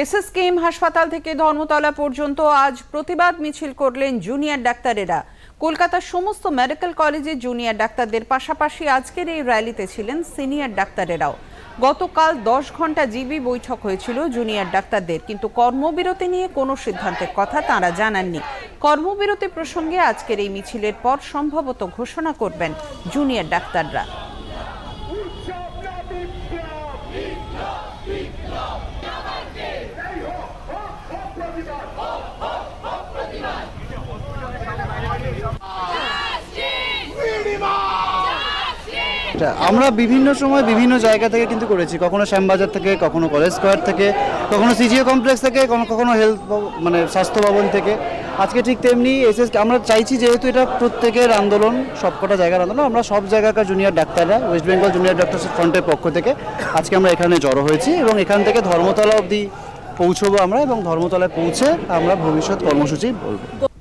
SSKM হাসপাতাল থেকে ধর্মতলা পর্যন্ত আজ প্রতিবাদ মিছিল করলেন জুনিয়র ডাক্তারেরা। কলকাতার সমস্ত মেডিকেল কলেজের জুনিয়র ডাক্তারদের পাশাপাশি আজকের এই র্যালিতে ছিলেন সিনিয়র ডাক্তারেরাও। গতকাল দশ ঘণ্টা জিবি বৈঠক হয়েছিল জুনিয়র ডাক্তারদের, কিন্তু কর্মবিরতি নিয়ে কোনো সিদ্ধান্তের কথা তাঁরা জানাননি। কর্মবিরতি প্রসঙ্গে আজকের এই মিছিলের পর সম্ভবত ঘোষণা করবেন জুনিয়র ডাক্তাররা। এটা আমরা বিভিন্ন সময় বিভিন্ন জায়গা থেকে কিন্তু করেছি। কখনো শ্যামবাজার থেকে, কখনো কলেজ স্কোয়ার থেকে, কখনো সিজিও কমপ্লেক্স থেকে, কখনো কখনো হেলথ মানে স্বাস্থ্য ভবন থেকে। আজকে ঠিক তেমনি এসএস আমরা চাইছি যেহেতু এটা প্রত্যেকের আন্দোলন, সবকটা জায়গার আন্দোলন, আমরা সব জায়গাকার জুনিয়র ডাক্তাররা ওয়েস্ট বেঙ্গল জুনিয়র ডাক্তার্স ফ্রন্টের পক্ষ থেকে আজকে আমরা এখানে জড়ো হয়েছি এবং এখান থেকে ধর্মতলা অবধি পৌঁছবো আমরা এবং ধর্মতলায় পৌঁছে আমরা ভবিষ্যৎ কর্মসূচি বলব।